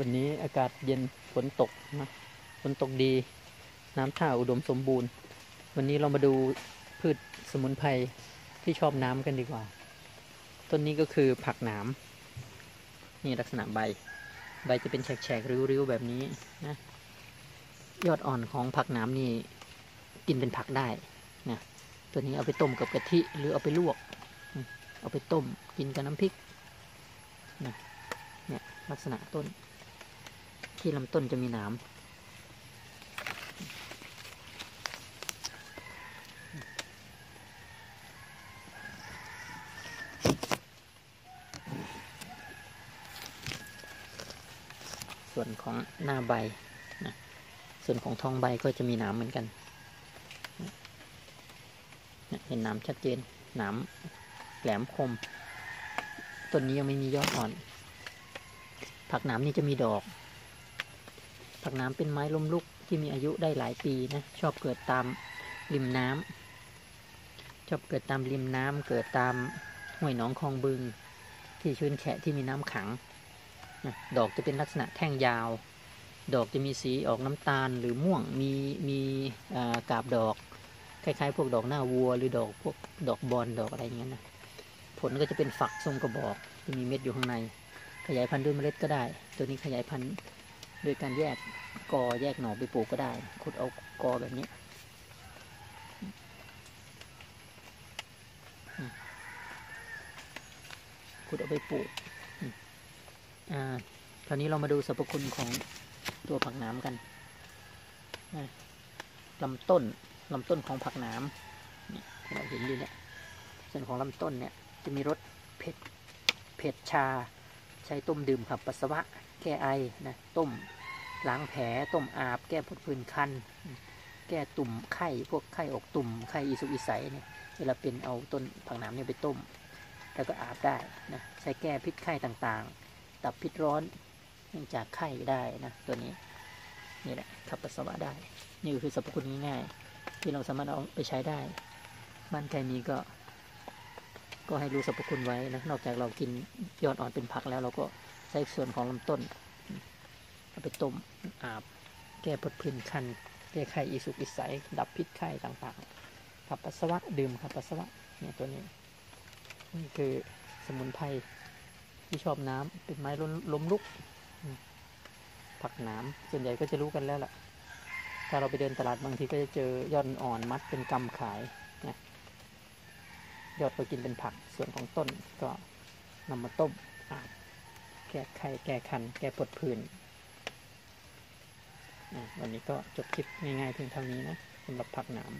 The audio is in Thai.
วันนี้อากาศเย็นฝนตกนะฝนตกดี น้ำท่าอุดมสมบูรณ์ วันนี้เรามาดูพืชสมุนไพรที่ชอบน้ำกันดีกว่า ต้นนี้ก็คือผักหนามนี่ลักษณะใบ ใบจะเป็นแฉกๆ ริ้วๆ แบบนี้นะยอดอ่อนของผักหนามนี่กินเป็นผักได้นะตัวนี้เอาไปต้มกับกะทิหรือเอาไปลวก เอาไปต้มกินกับน้ำพริกนะเนี่ยลักษณะต้น ที่ลำต้นจะมีหนามส่วนของหน้าใบนะส่วนของท้องใบก็จะมีหนามเหมือนกันเนี่ยเห็นหนามชัดเจน หนามแหลมคม ต้นนี้ยังไม่มียอดอ่อน ผักหนามนี่จะมีดอก ผักนามเป็นไม้ล้มลุกที่มีอายุได้หลายปีนะ ชอบเกิดตามริมน้ำชอบเกิดตามริมน้ำเกิดตามห้วยหนองคลองบึง ที่ชื้นแฉะที่มีน้ำขังนะดอกจะเป็นลักษณะแท่งยาว ดอกจะมีสีออกน้ำตาลหรือม่วง มีมีกาบดอก คล้ายๆ พวกดอกหน้าวัว หรือดอกพวกดอกบอลดอกอะไรอย่างเงี้ยนะ ผลก็จะเป็นฝักทรงกระบอกที่มีเม็ดอยู่ข้างใน ขยายพันธุ์ด้วยเมล็ดก็ได้ ตัวนี้ขยายพันธุ์ โดยการแยกกอแยกหน่อไปปลูกก็ได้ขุดเอากอแบบนี้ขุดเอาไปปลูกอ่าคราวนี้เรามาดูสรรพคุณของตัวผักหนามกันลำต้นลำต้นของผักหนามเนี่ยที่เราเห็นอยู่เนี่ยส่วนของลำต้นเนี่ยจะมีรสเผ็ดเผ็ดชา ใช้ต้มดื่มขับปัสสาวะ แก้ไอนะต้มล้างแผลต้มอาบ แก้ผดผื่นคัน แก้ตุ่มไข้พวกไข้ออกตุ่มไข้อีสุกอีใสเนี่ยเวลาเป็นเอาต้นผักหนามเนี่ยไปต้ม แล้วก็อาบได้นะใช้แก้พิษไข้ต่างๆ ตับพิษร้อนเนื่องจากไข้ได้นะตัวนี้นี่แหละขับปัสสาวะได้ นี่คือสรรพคุณง่ายๆที่เราสามารถเอาไปใช้ได้บ้านใครมีก็ ก็ให้รู้สรรพคุณไว้นะนอกจากเรากินยอดอ่อนเป็นผักแล้วเราก็ ใช้ส่วนของลำต้น เอาไปต้มอาบ แก้ปวดผื่นคัน แก้ไขอีสุกอีใสดับพิษไข้ต่างๆขับปัสสาวะดื่มขับปัสสาวะเนี่ยตัวนี้ นี่คือสมุนไพรที่ชอบน้ำเป็นไม้ล้มล้มลุกอืมผักหนามส่วนใหญ่ก็จะรู้กันแล้วล่ะ ถ้าเราไปเดินตลาดบางทีก็จะเจอยอดอ่อนมัดเป็นกำขายยอดก็กินเป็นผักส่วนของต้นก็นำมาต้มอาบแก้ไขแก้คัน แก้ปวดผื่นวันนี้ก็จบคลิปง่ายๆเพียงเท่านี้นะสำหรับผักหนาม